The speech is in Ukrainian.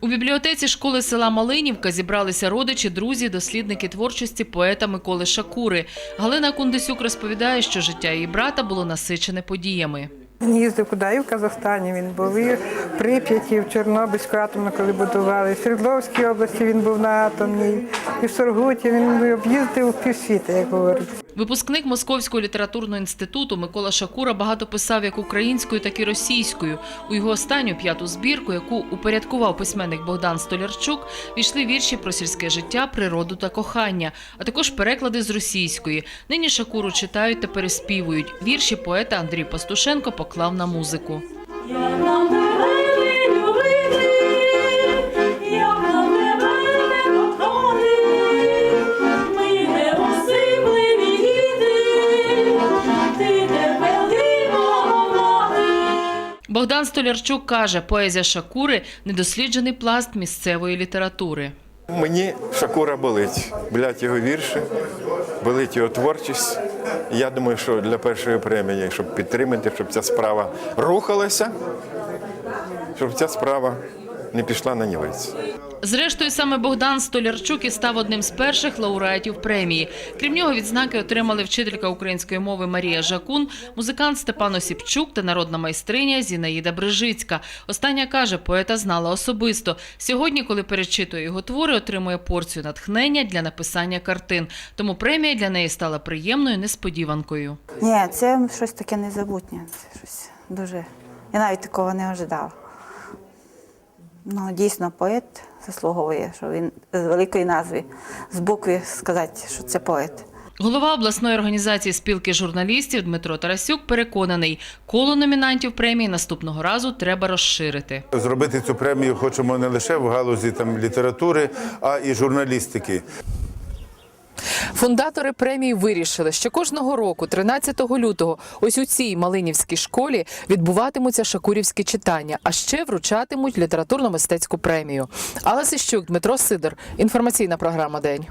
У бібліотеці школи села Малинівка зібралися родичі, друзі, дослідники творчості поета Миколи Шакури. Галина Кундисюк розповідає, що життя її брата було насичене подіями. Він їздив куди і в Казахстані він був, і Прип'яті, в Чорнобильську атомну, коли будували, в Свердловській області він був на атомній, і в Сургуті він об'їздив півсвіта, як говорить. Випускник Московського літературного інституту Микола Шакура багато писав як українською, так і російською. У його останню п'яту збірку, яку упорядкував письменник Богдан Столярчук, війшли вірші про сільське життя, природу та кохання, а також переклади з російської. Нині Шакуру читають та переспівують. Вірші поета Андрій Пастушенко поклав на музику. Богдан Столярчук каже, поезія Шакури недосліджений пласт місцевої літератури. Мені Шакура болить. Болять його вірші, болить його творчість. Я думаю, що для першої премії, щоб підтримати, щоб ця справа рухалася, щоб ця справа не пішла на нівець. Зрештою, саме Богдан Столярчук і став одним з перших лауреатів премії. Крім нього, відзнаки отримали вчителька української мови Марія Жакун, музикант Степан Осіпчук та народна майстриня Зінаїда Брижицька. Остання каже, поета знала особисто. Сьогодні, коли перечитує його твори, отримує порцію натхнення для написання картин. Тому премія для неї стала приємною несподіванкою. Ні, це щось таке незабутнє. Це щось дуже. Я навіть такого не ожидала. Ну, дійсно, поет заслуговує, що він з великої назви, з букви сказати, що це поет. Голова обласної організації спілки журналістів Дмитро Тарасюк переконаний, коло номінантів премії наступного разу треба розширити. Зробити цю премію хочемо не лише в галузі там літератури, а і журналістики. Фундатори премії вирішили, що кожного року, 13 лютого, ось у цій малинівській школі відбуватимуться шакурівські читання, а ще вручатимуть літературно-мистецьку премію. Алла Сищук, Дмитро Сидор. Інформаційна програма День.